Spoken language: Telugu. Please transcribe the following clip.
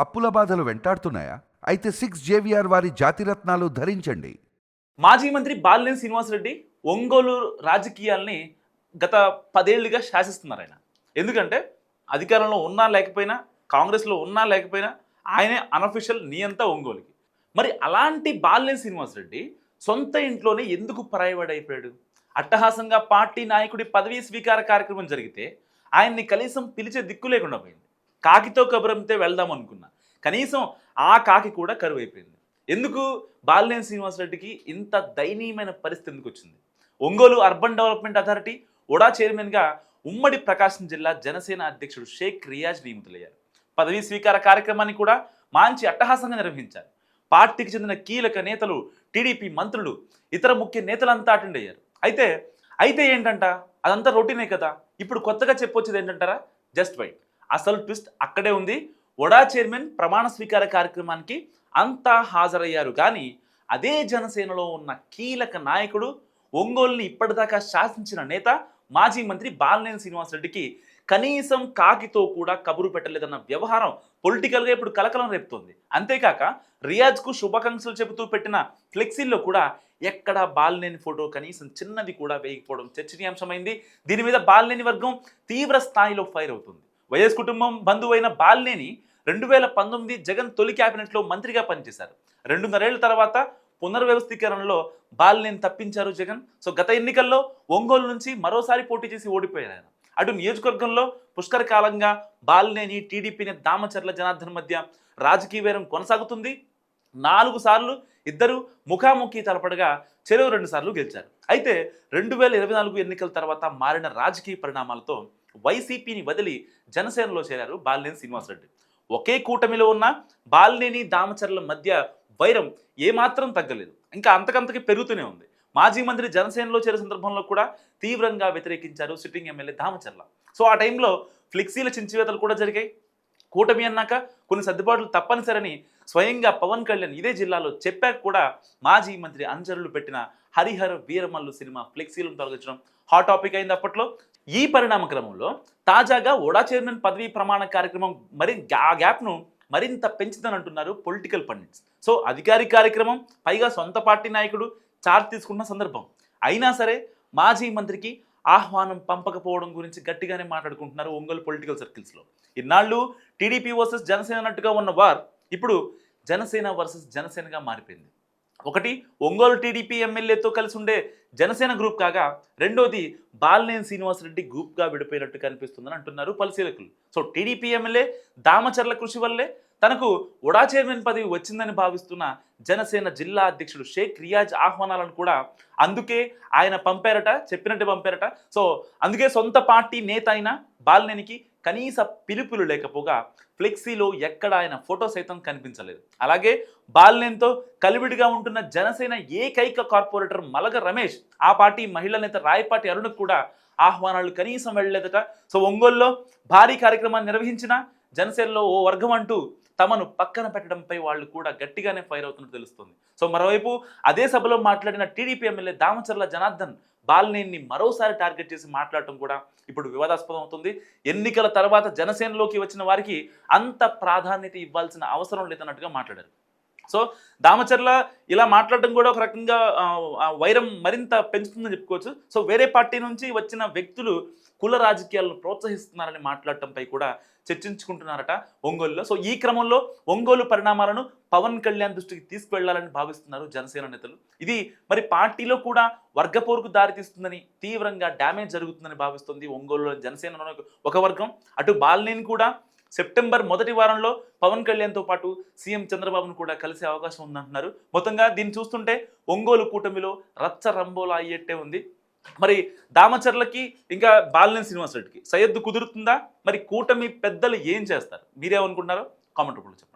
అప్పుల బాధలు వెంటాడుతున్నాయా? అయితే సిక్స్ జేవిఆర్ వారి జాతిరత్నాలు ధరించండి. మాజీ మంత్రి బాలినేని శ్రీనివాసరెడ్డి ఒంగోలు రాజకీయాల్ని గత పదేళ్ళుగా శాసిస్తున్నారు ఆయన. ఎందుకంటే అధికారంలో ఉన్నా లేకపోయినా కాంగ్రెస్లో ఉన్నా లేకపోయినా ఆయనే అనఫిషియల్ నియంత ఒంగోలుకి. మరి అలాంటి బాలినేని శ్రీనివాసరెడ్డి సొంత ఇంట్లోనే ఎందుకు పరాయవాడైపోయాడు? అట్టహాసంగా పార్టీ నాయకుడి పదవీ స్వీకార కార్యక్రమం జరిగితే ఆయన్ని కనీసం పిలిచే దిక్కు లేకుండా పోయింది. కాకితో కబురంతే వెళ్దాం అనుకున్నా. కనీసం ఆ కాకి కూడా కరువు అయిపోయింది ఎందుకు? బాలినేని శ్రీనివాసరెడ్డికి ఇంత దయనీయమైన పరిస్థితి ఎందుకు వచ్చింది? Ongole urban development authority OUDA చైర్మన్గా ఉమ్మడి ప్రకాశం జిల్లా జనసేన అధ్యక్షుడు షేక్ రియాజ్ నియమితులయ్యారు. పదవీ స్వీకార కార్యక్రమాన్ని కూడా మంచి అట్టహాసంగా నిర్వహించారు. పార్టీకి చెందిన కీలక నేతలు టీడీపీ మంత్రులు ఇతర ముఖ్య నేతలంతా అటెండ్ అయ్యారు. అయితే అయితే ఏంటంట? అదంతా రొటీనే కదా? ఇప్పుడు కొత్తగా చెప్పొచ్చేది ఏంటంటారా? Just wait. అసలు ట్విస్ట్ అక్కడే ఉంది. ఒడా చైర్మన్ ప్రమాణ స్వీకార కార్యక్రమానికి అంతా హాజరయ్యారు. కానీ అదే జనసేనలో ఉన్న కీలక నాయకుడు ఒంగోలుని ఇప్పటిదాకా శాసించిన నేత మాజీ మంత్రి బాలినేని శ్రీనివాసరెడ్డికి కనీసం కాకితో కూడా కబురు పెట్టలేదన్న వ్యవహారం పొలిటికల్గా ఇప్పుడు కలకలం రేపుతోంది. అంతేకాక రియాజ్కు శుభాకాంక్షలు చెబుతూ పెట్టిన ఫ్లెక్సీల్లో కూడా ఎక్కడ బాలినేని ఫోటో కనీసం చిన్నది కూడా వేయకపోవడం చర్చనీయాంశమైంది. దీని మీద బాలినేని వర్గం తీవ్ర స్థాయిలో ఫైర్ అవుతుంది. వైఎస్ కుటుంబం బంధువైన బాలినేని రెండు వేల పంతొమ్మిది జగన్ తొలి క్యాబినెట్లో మంత్రిగా పనిచేశారు. రెండున్నరేళ్ళ తర్వాత పునర్వ్యవస్థీకరణలో బాలినేని తప్పించారు జగన్. సో గత ఎన్నికల్లో ఒంగోలు నుంచి మరోసారి పోటీ చేసి ఓడిపోయారు ఆయన. అటు నియోజకవర్గంలో పుష్కర కాలంగా బాలినేని టీడీపీని దామచర్ల జనార్దన్ మధ్య రాజకీయ వేరం కొనసాగుతుంది. నాలుగు సార్లు ఇద్దరు ముఖాముఖి తలపడగా చెరువు రెండు సార్లు గెలిచారు. అయితే రెండు వేల ఇరవై నాలుగు ఎన్నికల తర్వాత మారిన రాజకీయ పరిణామాలతో వైసీపీని వదిలి జనసేనలో చేరారు బాలినేని శ్రీనివాసరెడ్డి. ఒకే కూటమిలో ఉన్న బాలినేని దామచర్ల మధ్య వైరం ఏమాత్రం తగ్గలేదు. ఇంకా అంతకంతకి పెరుగుతూనే ఉంది. మాజీ మంత్రి జనసేనలో చేరే సందర్భంలో కూడా తీవ్రంగా వ్యతిరేకించారు సిట్టింగ్ ఎమ్మెల్యే దామచర్ల. సో ఆ టైంలో ఫ్లెక్సీల చించివేతలు కూడా జరిగాయి. కూటమి అన్నాక కొన్ని సర్దుబాట్లు తప్పనిసరని స్వయంగా పవన్ కళ్యాణ్ ఇదే జిల్లాలో చెప్పాక కూడా మాజీ మంత్రి అంజరులు పెట్టిన హరిహర వీరమల్లు సినిమా ఫ్లెక్సీలను తొలగించడం హాట్ టాపిక్ అయింది అప్పట్లో. ఈ పరిణామ క్రమంలో తాజాగా ఓడా చైర్మన్ పదవీ ప్రమాణ కార్యక్రమం మరి ఆ గ్యాప్ను మరింత పెంచుదని అంటున్నారు పొలిటికల్ పండిట్స్. సో అధికారి కార్యక్రమం పైగా సొంత పార్టీ నాయకుడు చార్జ్ తీసుకున్న సందర్భం. అయినా సరే మాజీ మంత్రికి ఆహ్వానం పంపకపోవడం గురించి గట్టిగానే మాట్లాడుకుంటున్నారు ఒంగోలు పొలిటికల్ సర్కిల్స్లో. ఇన్నాళ్ళు టీడీపీ వర్సెస్ జనసేన అన్నట్టుగా ఉన్న వార్ ఇప్పుడు జనసేన వర్సెస్ జనసేనగా మారిపోయింది. ఒకటి ఒంగోలు టీడీపీ ఎమ్మెల్యేతో కలిసి ఉండే జనసేన గ్రూప్ కాగా రెండోది బాలినేని శ్రీనివాసరెడ్డి గ్రూప్గా విడిపోయినట్టు కనిపిస్తుందని అంటున్నారు పరిశీలకులు. సో టీడీపీ ఎమ్మెల్యే దామచర్ల కృషి వల్లే తనకు ఉడా చైర్మన్ పదవి వచ్చిందని భావిస్తున్న జనసేన జిల్లా అధ్యక్షుడు షేక్ రియాజ్ ఆహ్వానాలను కూడా అందుకే ఆయన పంపారట చెప్పినట్టు పంపారట. సో అందుకే సొంత పార్టీ నేత అయిన బాలినేనికి కనీస పిలుపులు లేకపోగా ఫ్లెక్సీలో ఎక్కడ ఆయన ఫోటో సైతం కనిపించలేదు. అలాగే బాలినేనితో కలివిడిగా ఉంటున్న జనసేన ఏకైక కార్పొరేటర్ మలగ రమేష్ ఆ పార్టీ మహిళా నేత రాయపాటి అరుణ్ కూడా ఆహ్వానాలు కనీసం వెళ్ళలేదట. సో ఒంగోలులో భారీ కార్యక్రమాన్ని నిర్వహించిన జనసేనలో ఓ వర్గం అంటూ తమను పక్కన పెట్టడంపై వాళ్ళు కూడా గట్టిగానే ఫైర్ అవుతున్నట్టు తెలుస్తుంది. సో మరోవైపు అదే సభలో మాట్లాడిన టీడీపీ ఎమ్మెల్యే దామచర్ల జనార్దన్ బాలినేని మరోసారి టార్గెట్ చేసి మాట్లాడటం కూడా ఇప్పుడు వివాదాస్పదం అవుతుంది. ఎన్నికల తర్వాత జనసేనలోకి వచ్చిన వారికి అంత ప్రాధాన్యత ఇవ్వాల్సిన అవసరం లేదన్నట్టుగా మాట్లాడారు. సో దామచర్ల ఇలా మాట్లాడడం కూడా ఒక రకంగా వైరం మరింత పెంచుతుందని చెప్పుకోవచ్చు. సో వేరే పార్టీ నుంచి వచ్చిన వ్యక్తులు కుల రాజకీయాలను ప్రోత్సహిస్తున్నారని మాట్లాడటంపై కూడా చర్చించుకుంటున్నారట ఒంగోలులో. సో ఈ క్రమంలో ఒంగోలు పరిణామాలను పవన్ కళ్యాణ్ దృష్టికి తీసుకువెళ్ళాలని భావిస్తున్నారు జనసేన నేతలు. ఇది మరి పార్టీలో కూడా వర్గపోరుకు దారితీస్తుందని తీవ్రంగా డ్యామేజ్ జరుగుతుందని భావిస్తుంది ఒంగోలులో జనసేన ఒక వర్గం. అటు బాలినేని కూడా సెప్టెంబర్ మొదటి వారంలో పవన్ కళ్యాణ్తో పాటు సీఎం చంద్రబాబును కూడా కలిసే అవకాశం ఉందంటున్నారు. మొత్తంగా దీన్ని చూస్తుంటే ఒంగోలు కూటమిలో రచ్చ రంబోలా అయ్యేట్టే ఉంది. మరి దామచర్లకి ఇంకా బాలినేని శ్రీనివాసరెడ్డికి సయ్యద్దు కుదురుతుందా? మరి కూటమి పెద్దలు ఏం చేస్తారు? మీరేమనుకుంటున్నారో కామెంట్ రూపంలో చెప్పండి.